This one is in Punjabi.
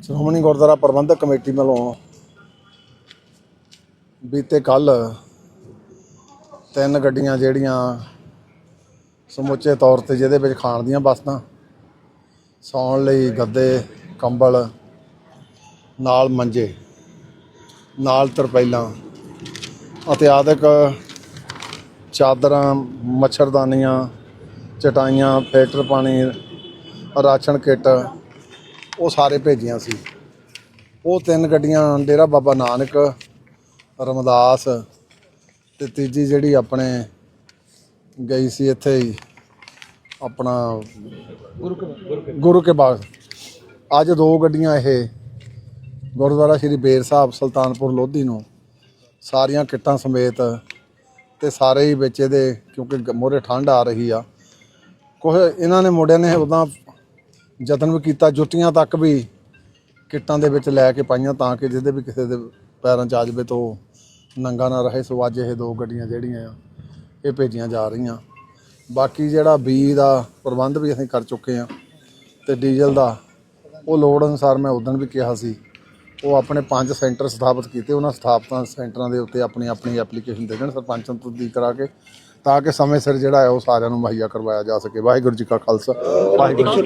ਸ਼੍ਰੋਮਣੀ ਗੁਰਦੁਆਰਾ ਪ੍ਰਬੰਧਕ ਕਮੇਟੀ ਵੱਲੋਂ ਬੀਤੇ ਕੱਲ ਤਿੰਨ ਗੱਡੀਆਂ ਜਿਹੜੀਆਂ ਸਮੁੱਚੇ ਤੌਰ ਤੇ ਜਿਹਦੇ ਵਿੱਚ ਖਾਣ ਦੀਆਂ ਵਸਤਾਂ, ਸੌਣ ਲਈ ਗੱਦੇ, ਕੰਬਲ, ਨਾਲ ਮੰਜੇ, ਨਾਲ ਤਰਪਾਈਲਾਂ ਅਤੇ ਆਦਿਕ ਚਾਦਰਾਂ, ਮੱਛਰਦਾਨੀਆਂ, ਚਟਾਈਆਂ, ਫਿਲਟਰ ਪਾਣੀ, ਰਾਸ਼ਨ ਕਿੱਟ ਉਹ ਸਾਰੇ ਭੇਜੀਆਂ ਸੀ। ਉਹ ਤਿੰਨ ਗੱਡੀਆਂ, ਡੇਰਾ ਬਾਬਾ ਨਾਨਕ, ਰਮਦਾਸ ਤੇ ਤੀਜੀ ਜਿਹੜੀ ਆਪਣੇ ਗਈ ਸੀ ਇੱਥੇ ਹੀ, ਆਪਣਾ ਗੁਰੂ ਕੇ ਬਾਗ। ਅੱਜ ਦੋ ਗੱਡੀਆਂ ਇਹ, ਗੁਰਦੁਆਰਾ ਸ਼੍ਰੀ ਬੇਰ ਸਾਹਿਬ, ਸੁਲਤਾਨਪੁਰ ਲੋਧੀ ਨੂੰ। ਸਾਰੀਆਂ ਕਿੱਟਾਂ ਸਮੇਤ ਤੇ ਸਾਰੇ ਹੀ ਵਿੱਚ ਇਹਦੇ, ਕਿਉਂਕਿ ਮੋਰੇ ਠੰਡ ਆ ਰਹੀ ਆ। ਕੁਝ ਇਹਨਾਂ ਨੇ, ਮੁੰਡਿਆਂ ਨੇ ਉਦਾਂ ਯਤਨ ਵੀ ਕੀਤਾ, ਜੁੱਤੀਆਂ ਤੱਕ ਵੀ ਕਿੱਟਾਂ ਦੇ ਵਿੱਚ ਲੈ ਕੇ ਪਾਈਆਂ ਤਾਂ ਕਿ ਜਿਹਦੇ ਵੀ ਕਿਸੇ ਦੇ ਪੈਰਾਂ 'ਚ ਆ ਜਾਵੇ ਤਾਂ ਉਹ ਨੰਗਾ ਨਾ ਰਹੇ। ਸੋ ਅੱਜ ਇਹ ਦੋ ਗੱਡੀਆਂ ਜਿਹੜੀਆਂ ਆ, ਇਹ ਭੇਜੀਆਂ ਜਾ ਰਹੀਆਂ। ਬਾਕੀ ਜਿਹੜਾ ਬੀ ਦਾ ਪ੍ਰਬੰਧ ਵੀ ਅਸੀਂ ਕਰ ਚੁੱਕੇ ਆ ਤੇ ਡੀਜ਼ਲ ਦਾ, ਉਹ ਲੋੜ ਅਨੁਸਾਰ ਮੈਂ ਉਦੋਂ ਵੀ ਕਿਹਾ ਸੀ, ਉਹ ਆਪਣੇ ਪੰਜ ਸੈਂਟਰ ਸਥਾਪਿਤ ਕੀਤੇ। ਉਹਨਾਂ ਸਥਾਪਤਾਂ ਸੈਂਟਰਾਂ ਦੇ ਉੱਤੇ ਆਪਣੀ ਆਪਣੀ ਐਪਲੀਕੇਸ਼ਨ ਦੇ ਦੇਣ, ਸਰਪੰਚ ਤੋਂ ਦੀ ਕਰਾ ਕੇ, ਤਾਂ ਕਿ ਸਮੇਂ ਸਿਰ ਜਿਹੜਾ ਹੈ ਉਹ ਸਾਰਿਆਂ ਨੂੰ ਮੁਹੱਈਆ ਕਰਵਾਇਆ ਜਾ ਸਕੇ। ਵਾਹਿਗੁਰੂ ਜੀ ਕਾ ਖਾਲਸਾ, ਵਾਹਿਗੁਰੂ ਜੀ